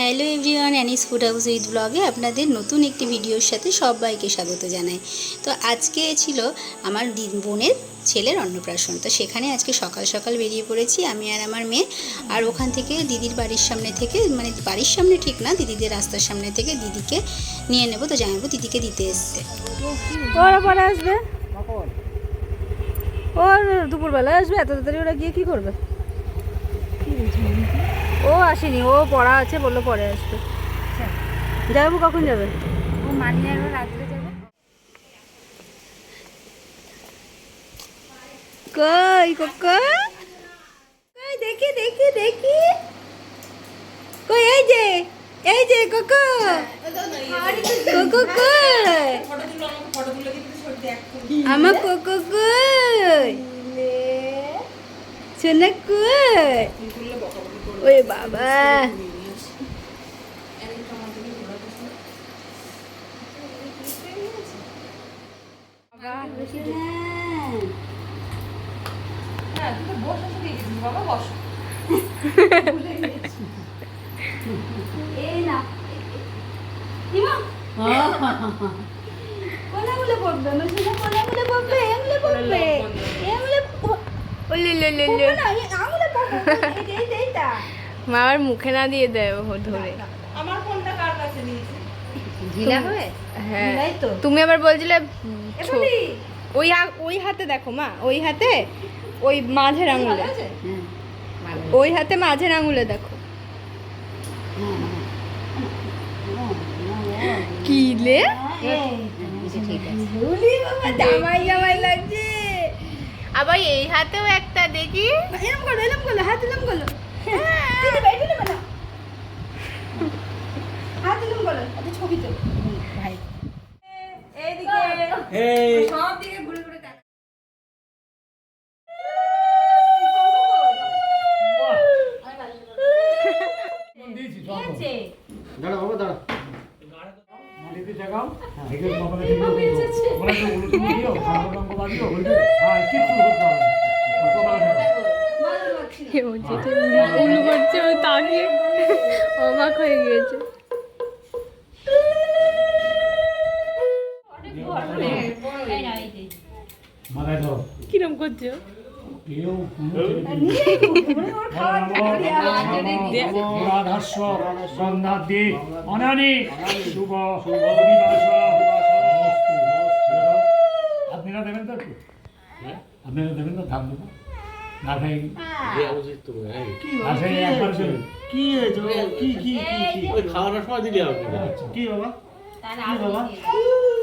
Hello everyone, Annie's food house with ব্লগে আপনাদের নতুন একটি ভিডিওর সাথে সবাইকে স্বাগত জানাই। তো আজকে ছিল আমার বোনের ছেলের অন্নপ্রাশন। তো সেখানে আজকে সকাল সকাল বেরিয়ে পড়েছি আমি আর আমার মেয়ে। আর ওখান থেকে দিদির বাড়ির সামনে থেকে মানে বাড়ির সামনে ঠিক না, দিদিদের রাস্তার সামনে থেকে দিদিকে নিয়ে নেব। তো জানাব দিদিকে দিতে এসছে। আসবে? ওর দুপুরবেলায় আসবে? এত তাড়াতাড়ি ওরা গিয়ে কী করবে? ও আসেনি ও পড়া আছে বলল পরে আসবে। যাব কখন যাবে? ও মানি আর রাত্রে যাবে। কই কোকো? কই দেখি দেখি দেখি। কই এই যে এই যে কোকো। কোকো কই? আমার কোকো কই সোনা কই ওই বাবা পড়বে আমার সোনা কোনাগুলো পড়বে এগুলো পড়বে এগুলো পড়বে না আঙুলে পড়বে এই এই এইটা মা আবার মুখে না দিয়ে দেয় ও ধরে। আমার ফোনটা কার ঢিলা হবে হ্যাঁ। তাই তো। তুমি আবার বলছিলে ওই ওই হাতে দেখো মা ওই হাতে ওই মাঝের আঙুলে। ওই হাতে মাঝের আঙুলে দেখো। কিলে জামাই জামাই লাগছে। আবার এই হাতেও একটা দেখি। এরম করো এরম করো হাত এরম করো। দাঁড়া বাবা দাঁড়া মাটিতে জাগাও এখানে বাবা দেখে বলে তো দিও সাদা রঙ হ্যাঁ কিছু হতে হবে ও যেটা উলু- উলু করছে ও তাকিয়ে অবাক হয়ে গিয়েছে। কিরম করছ আপনারা দেবেন তো একটু। আপনারা দেবেন তো ধান দেবো। না চলবে কি হয়েছে? কি কি কি খাওয়ানোর সময় দিলে হবে আচ্ছা। কি বাবা? কি বাবা?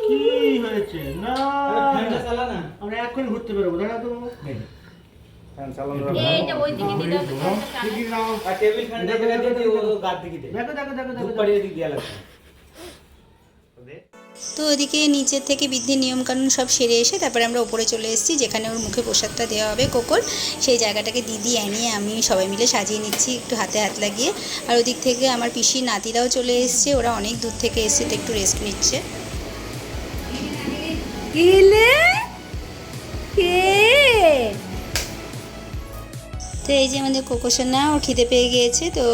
কি হয়েছে? না। আমরা এক্ষুনি ঘুরতে বেরোবো দাঁড়া তো দেখি দেখে দেখে। দেখো তো ওদিকে নিচের থেকে বৃদ্ধির নিয়মকানুন সব সেরে এসে তারপরে আমরা ওপরে চলে এসেছি যেখানে ওর মুখে প্রসাদটা দেওয়া হবে কোকর। সেই জায়গাটাকে দিদি অ্যানিয়ে আমি সবাই মিলে সাজিয়ে নিচ্ছি একটু হাতে হাত লাগিয়ে। আর ওদিক থেকে আমার পিসি নাতিরাও চলে এসছে ওরা অনেক দূর থেকে এসছে তো একটু রেস্ট নিচ্ছে। তো এই যে আমাদের কোকোসোনা ওর খিদে পেয়ে গিয়েছে তো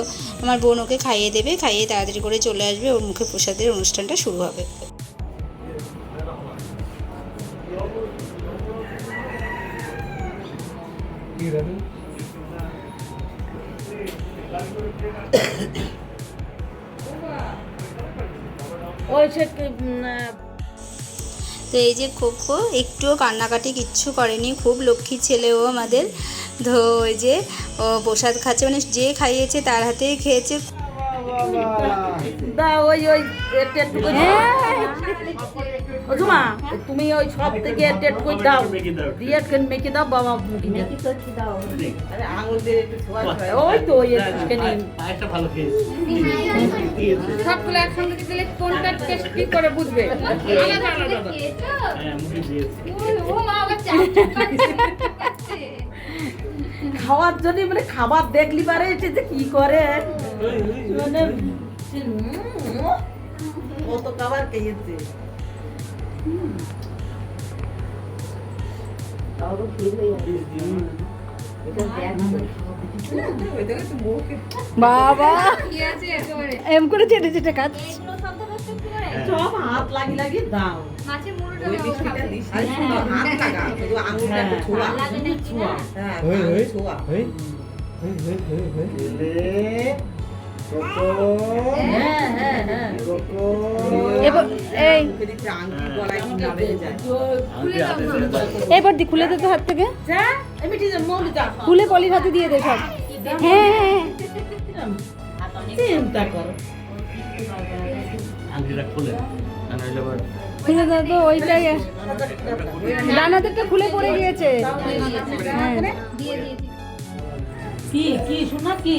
আমার বোন ওকে খাইয়ে দেবে খাইয়ে তাড়াতাড়ি করে চলে আসবে ওর মুখে প্রসাদের অনুষ্ঠানটা শুরু হবে। তো এই যে কোকো একটুও কান্নাকাটি কিচ্ছু করেনি। খুব লক্ষ্মী ছেলে ও আমাদের। তো ওই যে ও প্রসাদ খাচ্ছে মানে যে খাইয়েছে তার হাতেই খেয়েছে। দা ওই ওই একটু ও জুমা তুমি ওই সব থেকে একটু করে দাও। দিয়ে একটু মেখে দাও বাবা মুখে। মেখে আরে আঙুল দিয়ে একটু ছোঁয়া ছোঁয়া। ওই তো ওই ভালো খেয়েছি। সবগুলো একসঙ্গে দিলে কোনটা টেস্টি করে বুঝবে? আলাদা আলাদা হ্যাঁ মুখে দিয়েছি। খাওয়ার জন্য মানে খাবার দেখলি পারে এটা যে কি করে? মানে ফিল হয়ে যাচ্ছে বাবা! এম করে চেটে চেটে কাজ সব হাত লাগি লাগি দাও ওই এবার দি খুলে দে তো হাত থেকে। খুলে পলির হাতে দিয়ে দে সব। হ্যাঁ হ্যাঁ চিন্তা করো। খুলে। দাও তো ওইটাই ডানাদেরটা খুলে পড়ে গিয়েছে। হ্যাঁ। কি কি শোনা কি?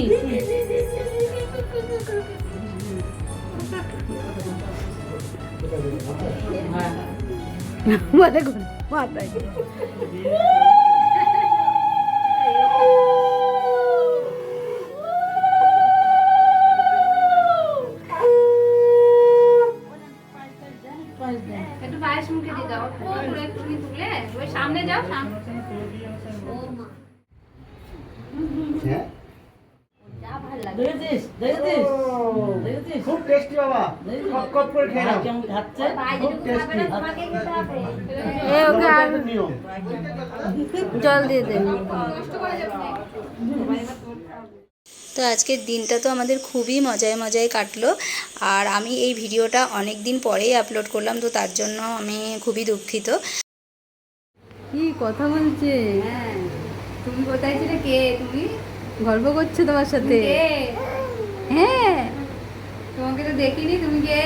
ঘুরে মাথায় একটু পায়েস মুখে দিয়ে দাও। পুরো একটুখানি তুলে সামনে যাও সামনে। খুব টেস্টি বাবা। কপ কপ করে খেয়ে নাও। কেমন খাচ্ছে? খুব টেস্টি এ ওকে আর জল দিয়ে দে। তো আজকের দিনটা তো আমাদের খুবই মজায় মজায় কাটলো। আর আমি এই ভিডিওটা অনেক দিন পরেই আপলোড করলাম তো তার জন্য আমি খুবই দুঃখিত। কি কথা বলছে? হ্যাঁ। তুমি কোথায় ছিলে? কে? তুমি? গল্প করছ তোমার সাথে? হ্যাঁ। দেখিনি তুমি কে?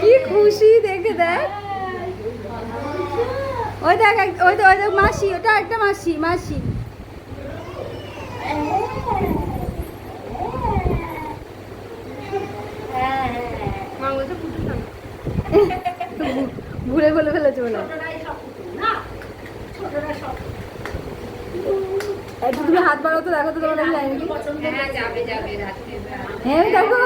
কে খুশি দেখে দেখ। ওই দেখ ওই দেখ ওই দেখ মাসি ওটা একটা মাসি মাসি। পুতুল না। ভুলে বলে ফেলেছে বলে একটু তুমি হাত বাড়াও তো দেখো তো তোমার কাছে যায়নি হ্যাঁ দেখো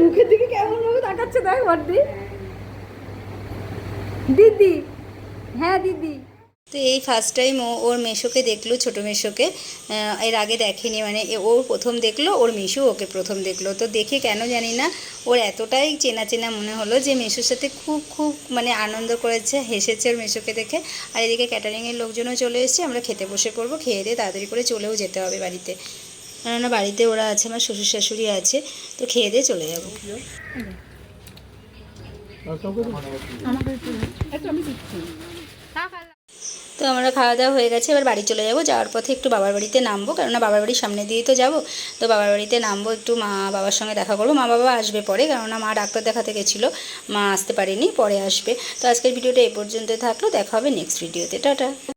মুখের দিকে কেমন ভাবে তাকাচ্ছে দেখ দিদি হ্যাঁ দিদি। তো এই ফার্স্ট টাইম ও ওর মেশোকে দেখল ছোটো মেশোকে। এর আগে দেখেনি মানে এ- ও প্রথম দেখল ওর মেশো ওকে প্রথম দেখল। তো দেখে কেন জানি না ওর এতটাই চেনা চেনা মনে হলো যে মেশোর সাথে খুব খুব মানে আনন্দ করেছে হেসেছে ওর মেশোকে দেখে। আর এদিকে ক্যাটারিংয়ের লোকজনও চলে এসেছে আমরা খেতে বসে পড়ব খেয়ে দিয়ে তাড়াতাড়ি করে চলেও যেতে হবে বাড়িতে। কেননা বাড়িতে ওরা আছে আমার শ্বশুর শাশুড়ি আছে তো খেয়ে দিয়ে চলে যাব। তো আমরা খাওয়া দাওয়া হয়ে গেছে, এবার বাড়ি চলে যাব। যাওয়ার পথে একটু বাবার বাড়িতে নামবো, কেননা বাবার বাড়ির সামনে দিয়েই তো যাব। তো বাবার বাড়িতে নামবো, একটু মা বাবার সঙ্গে দেখা করব। মা বাবা আসবে পরে, কেননা মা ডাক্তার দেখাতে গেছিল। মা আসতে পারেনি, পরে আসবে। তো আজকের ভিডিওটা এ পর্যন্ত থাকল, দেখা হবে নেক্সট ভিডিওতে টাটা।